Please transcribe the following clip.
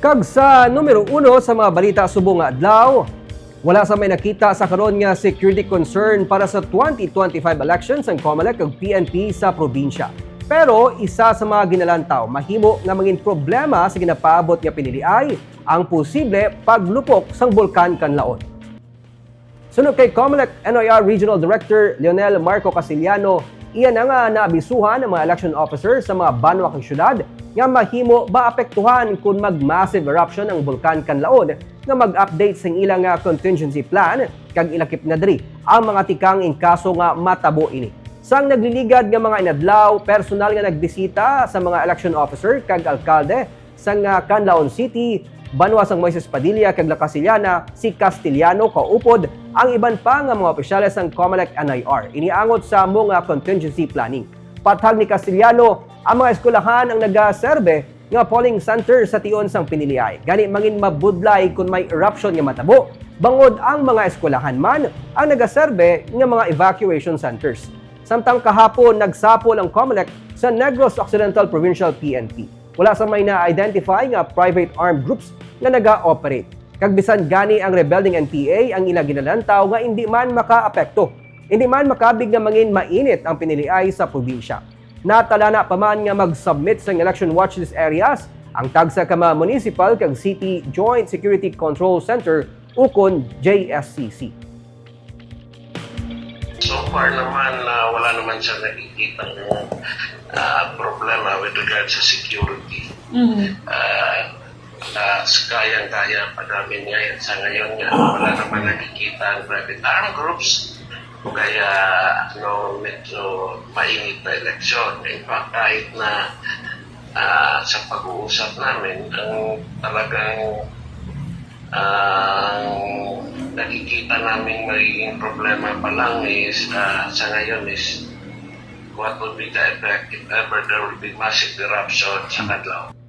Kag sa numero uno sa mga balita subong nga adlaw, wala sa may nakita sa karon nga security concern para sa 2025 elections ang COMELEC ug PNP sa probinsya. Pero isa sa mga ginalantaw, mahimo nga mangin problema sa ginapaabot nga piniliay ang posible paglupok sang bulkan kanlaon. Sunod kay COMELEC NOR Regional Director Leonel Marco Casiliano, iyan na nga naabisuhan ng mga election officers sa mga banwa kang syudad nga mahimo maapektuhan kung mag-massive eruption ang bulkan kanlaon nga mag-update sa ilang nga contingency plan kag ilakip na diri ang mga tikang in kaso nga matabo ini. Sang nagliligad nga mga inadlaw, personal nga nagbisita sa mga election officer kag alkalde sa nga Canlaon City, Banwa sang Moises Padilla kag La Casillana, si Castellano kaupod ang iban pa nga mga opisyales ng COMELEC NIR. Iniangot sa mga contingency planning. Patag ni Castellano, ang mga eskwelahan ang nagaserbe nga polling center sa tion sang piniliay. Gani mangin mabudlay kung may eruption nga matabo. Bangod ang mga eskwelahan man ang nagaserbe nga mga evacuation centers. Samtang kahapon nagsapol ang COMELEC sa Negros Occidental Provincial PNP. Wala sa may na-identify nga private armed groups nga naga-operate. Kagbisan gani ang rebelling NPA ang ila ginalantaw nga hindi man makaapekto. Hindi man makabig nga mangin mainit ang piniliay sa probinsya. Natala na pa man nga mag-submit sa election watchlist areas ang tagsa ka mga municipal kag city Joint Security Control Center ukon JSCC. Far naman, uh, wala naman siya nakikita ng uh, problema with regard sa security. Mhm. Uh, uh, kayang-kaya pa namin ngayon. Sa ngayon nga, wala naman nakikita ang private armed groups. Kaya no, medyo mainit na eleksyon. In fact, kahit na uh, sa pag-uusap namin, ang talagang ang nakikita namin magiging problema pa lang is ah, sa ngayon is what would be the effect if ever there will be massive eruption sa Kadlaw.